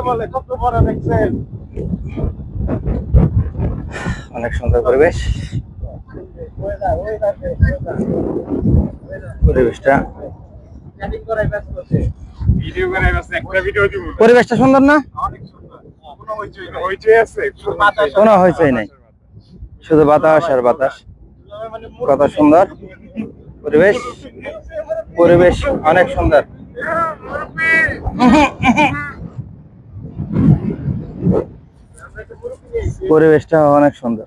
বলে কত বড় দেখছেন অনেক সুন্দর পরিবেশ। পরিবেশটা। পরিবেশটা সুন্দর না? অনেক সুন্দর। কোনো হইচই নাই। শুধু বাতাস আর বাতাস। কত সুন্দর পরিবেশ। পরিবেশ অনেক সুন্দর। পরিবেশটা অনেক সুন্দর।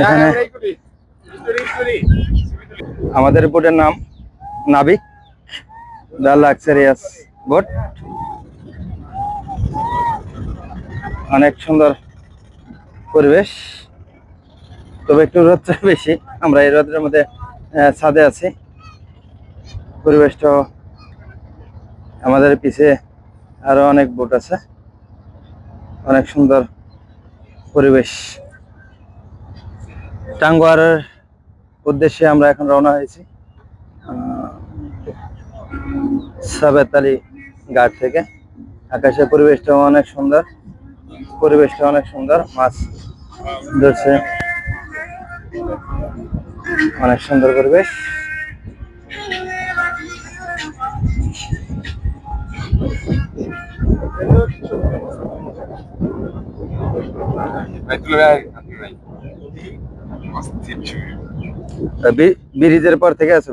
এখানে আমাদের বোটের নাম নাবিক, দ্য লাক্সারিয়াস বোট অনেক সুন্দর পরিবেশ। তবে একটু রোদটা বেশি, আমরা এই রোদের মধ্যে ছাদে আছি। পরিবেশটা আমাদের পিছে আরও অনেক বোট আছে। অনেক সুন্দর পরিবেশ। টাঙ্গুয়ারের উদ্দেশ্যে আমরা এখন রওনা হয়েছি সাবেত আলী ঘাট থেকে। আকাশের পরিবেশটা অনেক সুন্দর, পরিবেশটা অনেক সুন্দর, মাছ ধরছে। অনেক সুন্দর পরিবেশ। ব্রিজের পর থেকে আছে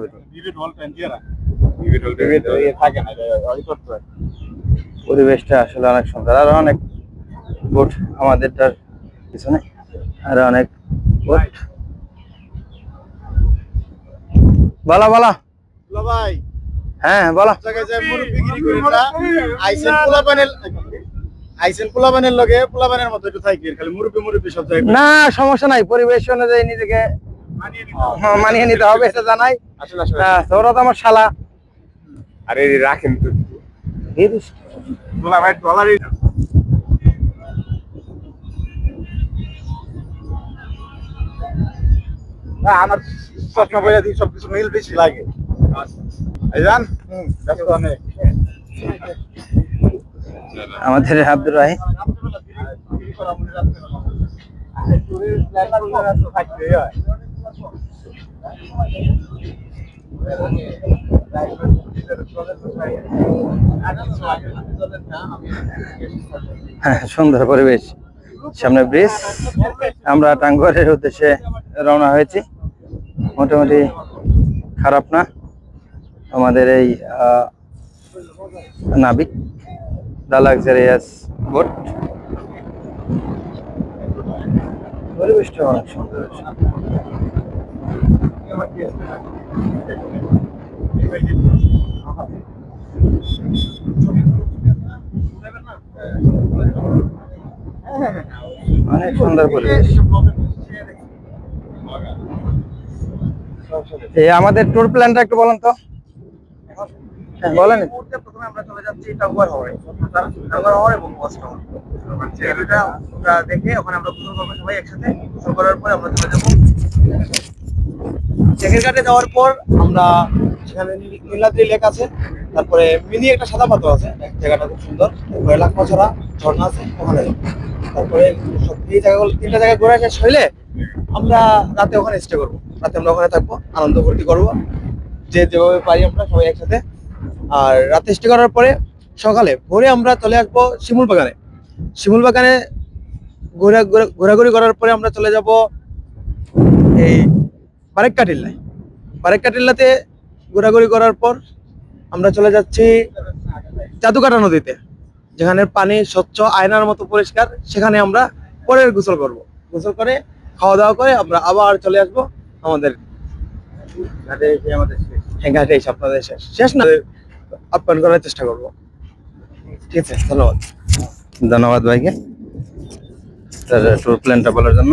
পরিবেশটা আসলে অনেক সুন্দর আর অনেক বোট আমাদেরটার পিছনে আর অনেক বোট। বলা বলা। ভাই। হ্যাঁ বলা। আইসেন পোলা বানেল আইসেন পোলা বানের লগে পোলা মতো একটু থাকি খালি মুরব্বি মুরব্বি সব জায়গায়। না সমস্যা নাই পরিবেশ অনুযায়ী নিজেকে মানিয়ে নিতে হ্যাঁ, হবে। এটা জানাই। আসলে আসলে হ্যাঁ, তো আমার শালা। আরে রাখেন তো ভাই ডলারই আমার চশমা বইয়া দিই সব কিছু মিল বেশি লাগে। ব্যস্ত অনেক আমাদের আব্দুর রাহিম হ্যাঁ সুন্দর পরিবেশ। সামনে ব্রিজ। আমরা টাঙ্গুয়ারের উদ্দেশ্যে রওনা হয়েছি। মোটামুটি খারাপ না। আমাদের এই নাবিক। দ্য লাক্সারিয়াস বোট পরিবেশটা অনেক সুন্দর আছে। অনেক সুন্দর পরিবেশ। এই আমাদের ট্যুর প্ল্যানটা একটু বলুন তো। হ্যাঁ, বলেন। প্রথমে আমরা চলে যাচ্ছি হাওড়ে হাওড় এবং সেটা আমরা দেখে ওখানে আমরা গোসল করব সবাই একসাথে গোসল করার পরে আমরা চলে যাব। চেকের ঘাটে যাওয়ার পর আমরা সেখানে নীলাদ্রি লেক আছে তারপরে মিনি একটা সাদা পাথর আছে জায়গাটা খুব সুন্দর তারপরে লাখমাছড়া ঝর্ণা আছে ওখানে তারপরে সব এই জায়গাগুলো তিনটা জায়গায় ঘোরা শেষ হইলে আমরা রাতে ওখানে স্টে করব। রাতে আমরা ওখানে থাকব আনন্দ ফুর্তি করব। যে যেভাবে পারি আমরা সবাই একসাথে আর রাতে স্টে করার পরে সকালে ভোরে আমরা চলে আসব শিমুল বাগানে। শিমুল বাগানে ঘোরা ঘোরা- ঘোরাঘুরি করার পরে আমরা চলে যাব এই বারেক্কা টিল্লায় বারেক্কা টিল্লাতে ঘোরাঘুরি করার পর আমরা চলে যাচ্ছি জাদুকাটা নদীতে যেখানে পানি স্বচ্ছ আয়নার মতো পরিষ্কার। সেখানে আমরা পরের গোসল করব। গোসল করে খাওয়া দাওয়া করে আমরা আবার চলে আসব আমাদের ঘাটে এসে আমাদের হ্যাঁ ঘাটে এসে আপনাদের শেষ। শেষ না? আপ্যায়ন করার চেষ্টা করব। ঠিক আছে ধন্যবাদ। ধন্যবাদ ভাইকে। তার ট্যুর প্ল্যানটা বলার জন্য।